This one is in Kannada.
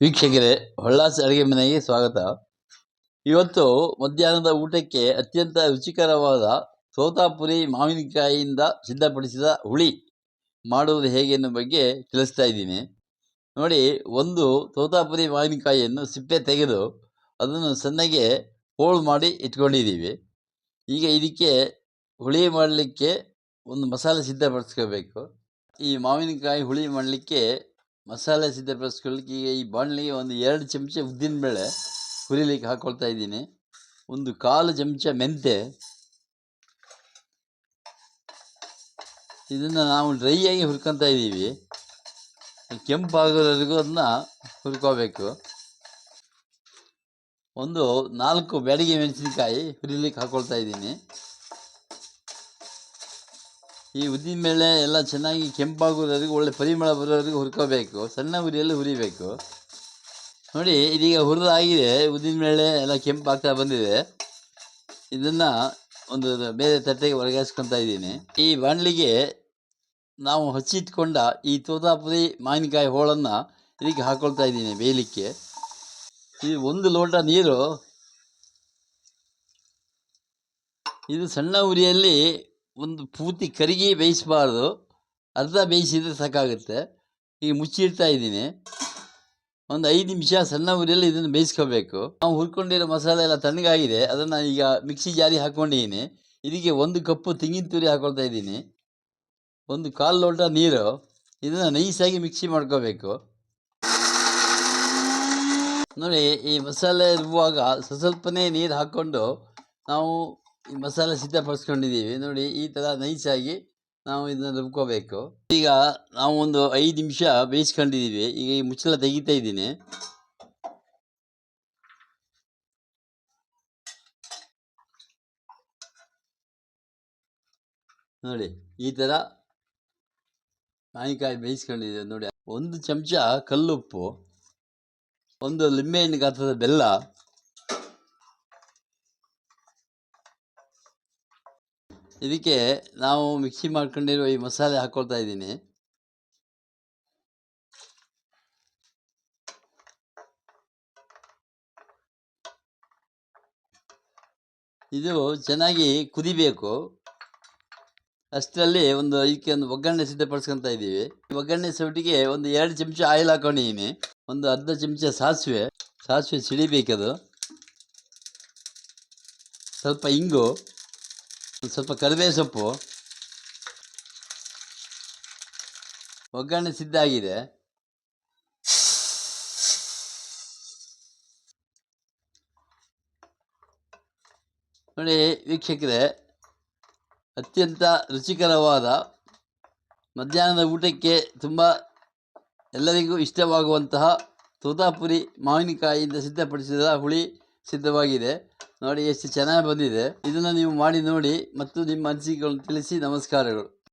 ವೀಕ್ಷಕರೇ ಹೊಳ್ಳಾಸ್ ಅಡುಗೆ ಮನೆಗೆ ಸ್ವಾಗತ. ಇವತ್ತು ಮಧ್ಯಾಹ್ನದ ಊಟಕ್ಕೆ ಅತ್ಯಂತ ರುಚಿಕರವಾದ ಸೋತಾಪುರಿ ಮಾವಿನಕಾಯಿಯಿಂದ ಸಿದ್ಧಪಡಿಸಿದ ಹುಳಿ ಮಾಡುವುದು ಹೇಗೆ ಅನ್ನೋ ಬಗ್ಗೆ ತಿಳಿಸ್ತಾ ಇದ್ದೀನಿ. ನೋಡಿ, ಒಂದು ಸೋತಾಪುರಿ ಮಾವಿನಕಾಯಿಯನ್ನು ಸಿಪ್ಪೆ ತೆಗೆದು ಅದನ್ನು ಸಣ್ಣಗೆ ಹೋಳು ಮಾಡಿ ಇಟ್ಕೊಂಡಿದ್ದೀವಿ. ಈಗ ಇದಕ್ಕೆ ಹುಳಿ ಮಾಡಲಿಕ್ಕೆ ಒಂದು ಮಸಾಲೆ ಸಿದ್ಧಪಡಿಸ್ಕೋಬೇಕು. ಈ ಮಾವಿನಕಾಯಿ ಹುಳಿ ಮಾಡಲಿಕ್ಕೆ ಮಸಾಲೆ ಸಿದ್ಧಪಡಿಸ್ಕೊಳ್ಳಿಕ್ಕೆ ಈಗ ಈ ಬಾಣಲಿಗೆ ಒಂದು ಎರಡು ಚಮಚ ಉದ್ದಿನಬೇಳೆ ಹುರಿಲಿಕ್ಕೆ ಹಾಕ್ಕೊಳ್ತಾ ಇದ್ದೀನಿ. ಒಂದು ಕಾಲು ಚಮಚ ಮೆಂತೆ ಇದನ್ನು ನಾವು ಡ್ರೈ ಆಗಿ ಹುರ್ಕೊತಾ ಇದ್ದೀವಿ. ಕೆಂಪಾಗೋವರೆಗೂ ಅದನ್ನ ಹುರ್ಕೋಬೇಕು. ಒಂದು ನಾಲ್ಕು ಬ್ಯಾಡಿಗೆ ಮೆಣಸಿನಕಾಯಿ ಹುರಿಲಿಕ್ಕೆ ಹಾಕ್ಕೊಳ್ತಾ ಇದ್ದೀನಿ. ಈ ಉದ್ದಿನ ಮೇಲೆ ಎಲ್ಲ ಚೆನ್ನಾಗಿ ಕೆಂಪಾಗೋದ್ರಿಗೆ ಒಳ್ಳೆ ಪರಿಮಳ ಬರೋವರೆಗೂ ಹುರ್ಕೋಬೇಕು. ಸಣ್ಣ ಉರಿಯಲ್ಲಿ ಹುರಿಬೇಕು. ನೋಡಿ, ಇದೀಗ ಹುರಿದಾಗಿದೆ. ಉದ್ದಿನ ಮೇಲೆ ಎಲ್ಲ ಕೆಂಪಾಗ್ತಾ ಬಂದಿದೆ. ಇದನ್ನು ಒಂದು ಬೇರೆ ತಟ್ಟೆಗೆ ಒರಗಾಯಿಸ್ಕೊತಾ ಇದ್ದೀನಿ. ಈ ಬಾಣಲಿಗೆ ನಾವು ಹಚ್ಚಿಟ್ಕೊಂಡ ಈ ತೋತಾಪುರಿ ಮಾವಿನಕಾಯಿ ಹೋಳನ್ನು ಇದಕ್ಕೆ ಹಾಕ್ಕೊಳ್ತಾ ಇದ್ದೀನಿ ಬೇಯಲಿಕ್ಕೆ. ಈ ಒಂದು ಲೋಟ ನೀರು, ಇದು ಸಣ್ಣ ಉರಿಯಲ್ಲಿ ಒಂದು ಪೂರ್ತಿ ಕರಿಗೆ ಬೇಯಿಸಬಾರ್ದು. ಅರ್ಧ ಬೇಯಿಸಿದರೆ ಸಾಕಾಗುತ್ತೆ. ಈಗ ಮುಚ್ಚಿಡ್ತಾ ಇದ್ದೀನಿ. ಒಂದು ಐದು ನಿಮಿಷ ಸಣ್ಣ ಉರಿಯಲ್ಲಿ ಇದನ್ನು ಬೇಯಿಸ್ಕೋಬೇಕು. ನಾವು ಹುರ್ಕೊಂಡಿರೋ ಮಸಾಲೆ ಎಲ್ಲ ತಣ್ಣಗಾಗಿದೆ. ಅದನ್ನು ಈಗ ಮಿಕ್ಸಿ ಜಾರಿ ಹಾಕ್ಕೊಂಡಿದ್ದೀನಿ ಇದಕ್ಕೆ ಒಂದು ಕಪ್ಪು ತೆಂಗಿನ ತುರಿ ಹಾಕೊಳ್ತಾ ಇದ್ದೀನಿ. ಒಂದು ಕಾಲು ಲೋಟ ನೀರು. ಇದನ್ನು ನೈಸಾಗಿ ಮಿಕ್ಸಿ ಮಾಡ್ಕೋಬೇಕು. ನೋಡಿ, ಈ ಮಸಾಲೆ ಇರುವಾಗ ಸ್ವಸ್ವಲ್ಪನೇ ನೀರು ಹಾಕ್ಕೊಂಡು ನಾವು ಮಸಾಲೆ ಸಿದ್ಧಪಡಿಸ್ಕೊಂಡಿದ್ದೀವಿ. ನೋಡಿ, ಈ ಥರ ನೈಸಾಗಿ ನಾವು ಇದನ್ನು ರುಬ್ಕೋಬೇಕು. ಈಗ ನಾವು ಒಂದು ಐದು ನಿಮಿಷ ಬೇಯಿಸ್ಕೊಂಡಿದ್ದೀವಿ. ಈಗ ಈ ಮುಚ್ಚಳ ತೆಗಿತಾ ಇದ್ದೀನಿ. ನೋಡಿ, ಈ ಥರ ಮಾವಿನಕಾಯಿ ಬೇಯಿಸ್ಕೊಂಡಿದ್ದೀವಿ. ನೋಡಿ, ಒಂದು ಚಮಚ ಕಲ್ಲುಪ್ಪು, ಒಂದು ಲಿಂಬೆಹಣ್ಣು ಗಾತ್ರದ ಬೆಲ್ಲ ಇದಕ್ಕೆ ನಾವು ಮಿಕ್ಸಿ ಮಾಡ್ಕೊಂಡಿರೋ ಈ ಮಸಾಲೆ ಹಾಕೊಳ್ತಾ ಇದ್ದೀನಿ. ಇದು ಚೆನ್ನಾಗಿ ಕುದಿಬೇಕು. ಅಷ್ಟರಲ್ಲಿ ಒಂದು ಇದಕ್ಕೆ ಒಂದು ಒಗ್ಗರಣೆ ಸಿದ್ಧಪಡಿಸ್ಕೊತಾ ಇದ್ದೀವಿ. ಒಗ್ಗರಣೆ ಸೌಟಿಗೆ ಒಂದು ಎರಡು ಚಮಚ ಆಯಿಲ್ ಹಾಕೊಂಡಿದ್ದೀನಿ. ಒಂದು ಅರ್ಧ ಚಮಚ ಸಾಸಿವೆ ಸಾಸಿವೆ ಸಿಡಿಬೇಕದು. ಸ್ವಲ್ಪ ಇಂಗು. ಒಂದು ಸ್ವಲ್ಪ ಕರಿಬೇವು ಸೊಪ್ಪು. ಒಗ್ಗರಣೆ ಸಿದ್ಧ ಆಗಿದೆ ನೋಡಿ, ವೀಕ್ಷಕರೇ, ಅತ್ಯಂತ ರುಚಿಕರವಾದ ಮಧ್ಯಾಹ್ನದ ಊಟಕ್ಕೆ ತುಂಬ ಎಲ್ಲರಿಗೂ ಇಷ್ಟವಾಗುವಂತಹ ತೋತಾಪುರಿ ಮಾವಿನಕಾಯಿಯಿಂದ ಸಿದ್ಧಪಡಿಸಿದ ಹುಳಿ ಸಿದ್ಧವಾಗಿದೆ. ನೋಡಿ ಎಷ್ಟು ಚೆನ್ನಾಗಿ ಬಂದಿದೆ. ಇದನ್ನು ನೀವು ಮಾಡಿ ನೋಡಿ ಮತ್ತು ನಿಮ್ಮ ಅನಿಸಿಕೆಗಳನ್ನು ತಿಳಿಸಿ ನಮಸ್ಕಾರಗಳು.